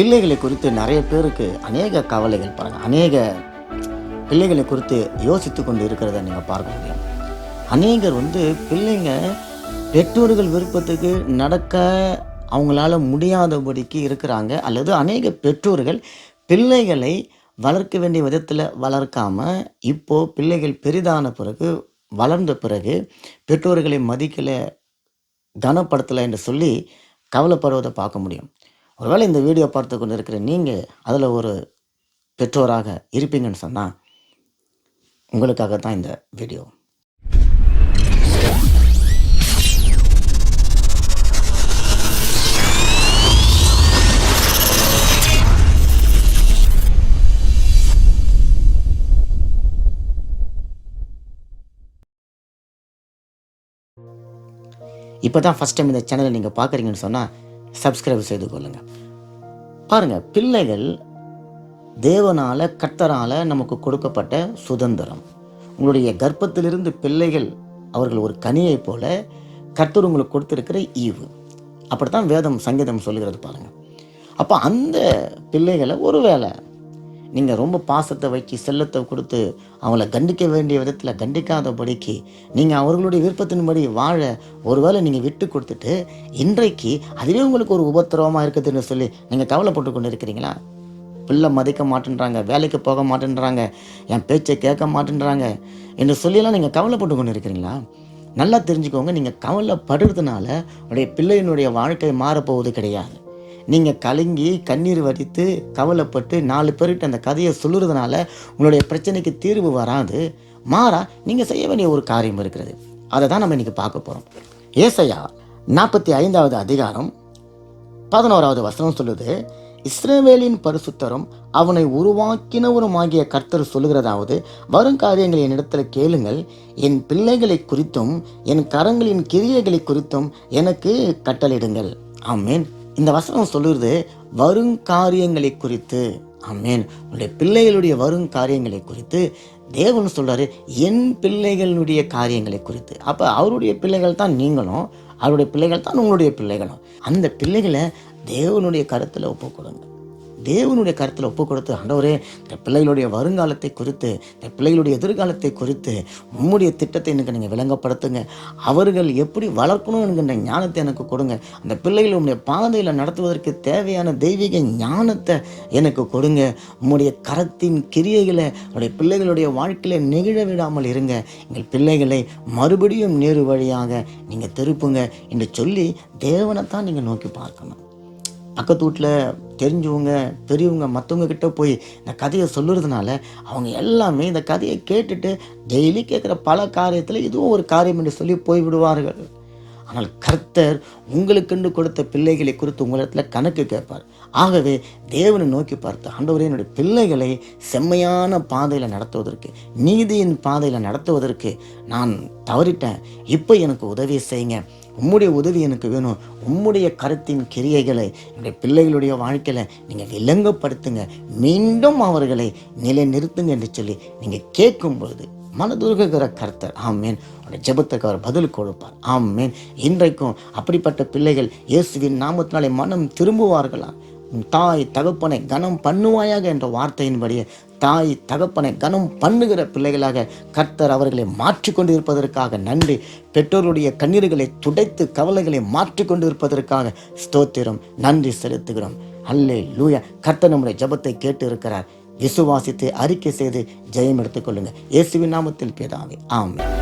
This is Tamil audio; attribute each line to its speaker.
Speaker 1: பிள்ளைகளை குறித்து நிறைய பேருக்கு அநேக கவலைகள் பாருங்கள் அநேக பிள்ளைகளை குறித்து யோசித்து கொண்டு இருக்கிறத நீங்கள் பார்க்க முடியும். அநேகர் வந்து பிள்ளைங்க பெற்றோர்கள் விருப்பத்துக்கு நடக்க அவங்களால முடியாதபடிக்கு இருக்கிறாங்க. அல்லது அநேக பெற்றோர்கள் பிள்ளைகளை வளர்க்க வேண்டிய விதத்தில் வளர்க்காம இப்போது பிள்ளைகள் பெரிதான பிறகு வளர்ந்த பிறகு பெற்றோர்களை மதிக்கலை கனப்படுத்தலை என்று சொல்லி கவலைப்படுவதை பார்க்க முடியும். ஒருவேளை இந்த வீடியோ பார்த்து கொண்டு இருக்கிற நீங்கள் அதில் ஒரு பெற்றோராக இருப்பீங்கன்னு சொன்னால் உங்களுக்காக தான் இந்த வீடியோ. இப்போ தான் ஃபஸ்ட் டைம் இந்த சேனலை நீங்கள் பார்க்குறீங்கன்னு சொன்னால் சப்ஸ்கிரைப் செய்து கொள்ளுங்கள் பாருங்கள் பிள்ளைகள் தேவனால் கர்த்தரால் நமக்கு கொடுக்கப்பட்ட சுதந்திரம். உங்களுடைய கர்ப்பத்திலிருந்து பிள்ளைகள் அவர்கள் ஒரு கனியைப் போல கர்த்தர் உங்களுக்கு கொடுத்துருக்கிற ஈவு. அப்படித்தான் வேதம் சங்கீதம் சொல்லுகிறது பாருங்கள் அப்போ அந்த பிள்ளைகளை ஒருவேளை நீங்கள் ரொம்ப பாசத்தை வச்சு செல்லத்தை கொடுத்து அவங்கள கண்டிக்க வேண்டிய விதத்தில் கண்டிக்காதபடிக்கு நீங்கள் அவர்களுடைய விருப்பத்தின்படி வாழ ஒருவேளை நீங்கள் விட்டு கொடுத்துட்டு இன்றைக்கு அதுவே உங்களுக்கு ஒரு உபத்திரவமாக இருக்குதுன்னு சொல்லி நீங்கள் கவலைப்பட்டு கொண்டு இருக்கிறீங்களா பிள்ளை மதிக்க மாட்டேன்றாங்க வேலைக்கு போக மாட்டேன்றாங்க என் பேச்சை கேட்க மாட்டேன்றாங்க என்று சொல்லியெல்லாம் நீங்கள் கவலைப்பட்டு கொண்டு இருக்கிறீங்களா நல்லா தெரிஞ்சுக்கோங்க நீங்கள் கவலைப்படுறதுனால உடைய பிள்ளையினுடைய வாழ்க்கை மாறப்போவது கிடையாது. நீங்கள் கலங்கி கண்ணீர் வடித்து கவலைப்பட்டு நாலு பேர்கிட்ட அந்த கதையை சொல்லுறதுனால உங்களுடைய பிரச்சனைக்கு தீர்வு வராது. மாறா நீங்கள் செய்ய வேண்டிய ஒரு காரியம் இருக்கிறது. அதை தான் நம்ம இன்றைக்கி பார்க்க போகிறோம் ஏசையா நாற்பத்தி ஐந்தாவது அதிகாரம் பதினோராவது வசனம் சொல்லுது இஸ்ரேவேலின் பரிசுத்தரும் அவனை உருவாக்கினவருமாகிய கர்த்தர் சொல்லுகிறதாவது வரும் காரியங்களை என்னிடத்தில் கேளுங்கள். என் பிள்ளைகளை குறித்தும் என் கரங்களின் கிரியைகளை குறித்தும் எனக்கு கட்டளிடுங்கள் ஆமீன். இந்த வசனம் சொல்லுறது வருங்காரியங்களை குறித்து. ஆமேன். உன்னுடைய பிள்ளைகளுடைய வரும் காரியங்களை குறித்து தேவன் சொல்கிறாரு என் பிள்ளைகளுடைய காரியங்களை குறித்து. அப்போ அவருடைய பிள்ளைகள் தான் நீங்களும் அவருடைய பிள்ளைகள் தான் உங்களுடைய பிள்ளைகளும். அந்த பிள்ளைகளை தேவனுடைய கருத்தில் ஒப்புக்கொடுங்க. தேவனுடைய கருத்தில் ஒப்பு கொடுத்து ஆண்டவரே இந்த பிள்ளைகளுடைய வருங்காலத்தை குறித்து இந்த பிள்ளைகளுடைய எதிர்காலத்தை குறித்து உம்முடைய திட்டத்தை எனக்கு நீங்கள் விளங்கப்படுத்துங்க. அவர்கள் எப்படி வளர்க்கணும் என்கின்ற ஞானத்தை எனக்கு கொடுங்க. அந்த பிள்ளைகள் உம்முடைய பாதையில் நடத்துவதற்கு தேவையான தெய்வீக ஞானத்தை எனக்கு கொடுங்க. உம்முடைய கரத்தின் கிரியைகளை உடைய பிள்ளைகளுடைய வாழ்க்கையில் நெகிழ விடாமல் இருங்க. எங்கள் பிள்ளைகளை மறுபடியும் நேரு வழியாக நீங்கள் திருப்புங்க என்று சொல்லி தேவனை தான் நீங்கள் நோக்கி பார்க்கணும். பக்கத்து வீட்டில் தெரிஞ்சவங்க பெரியவங்க மற்றவங்க கிட்ட போய் இந்த கதையை சொல்லுறதுனால அவங்க எல்லாமே இந்த கதையை கேட்டுட்டு டெய்லி கேட்குற பல காரியத்தில் இதுவும் ஒரு காரியம் என்று சொல்லி போய்விடுவார்கள். ஆனால் கர்த்தர் உங்களுக்கென்று கொடுத்த பிள்ளைகளை குறித்து உங்களிடத்தில் கணக்கு கேட்பார். ஆகவே தேவனை நோக்கி பார்த்து ஆண்டவரே என்னுடைய பிள்ளைகளை செம்மையான பாதையில் நடத்துவதற்கு நீதியின் பாதையில் நடத்துவதற்கு நான் தவறிட்டேன். இப்போ எனக்கு உதவி செய்யுங்க. உம்முடைய உதவி எனக்கு வேணும். உம்முடைய கருத்தின் கிரியைகளை என்னுடைய பிள்ளைகளுடைய வாழ்க்கையில் நீங்கள் விளங்கப்படுத்துங்க. மீண்டும் அவர்களை நிலைநிறுத்துங்க என்று சொல்லி நீங்கள் கேட்கும் பொழுது மனதுருகுகிற கர்த்தர். ஆமேன். உடைய ஜெபத்துக்கு அவர் பதில் கொடுப்பார். ஆமேன். இன்றைக்கும் அப்படிப்பட்ட பிள்ளைகள் இயேசுவின் நாமத்தினாலே மனம் திரும்புவார்களா? உன் தாய் தகப்பனை கனம் பண்ணுவாயாக என்ற வார்த்தையின்படியே தாய் தகப்பனை கனம் பண்ணுகிற பிள்ளைகளாக கர்த்தர் அவர்களை மாற்றிக்கொண்டு இருப்பதற்காக நன்றி. பெற்றோருடைய கண்ணீர்களை துடைத்து கவலைகளை மாற்றிக்கொண்டு இருப்பதற்காக ஸ்தோத்திரம் நன்றி செலுத்துகிறோம். அல்லே லூயா கர்த்தர் நம்முடைய ஜெபத்தை கேட்டு இருக்கிறார் விசுவாசித்து அறிக்கை செய்து ஜெயம் எடுத்துக்கொள்ளுங்க. இயேசுவின் நாமத்தில் பேதாவே ஆமாம்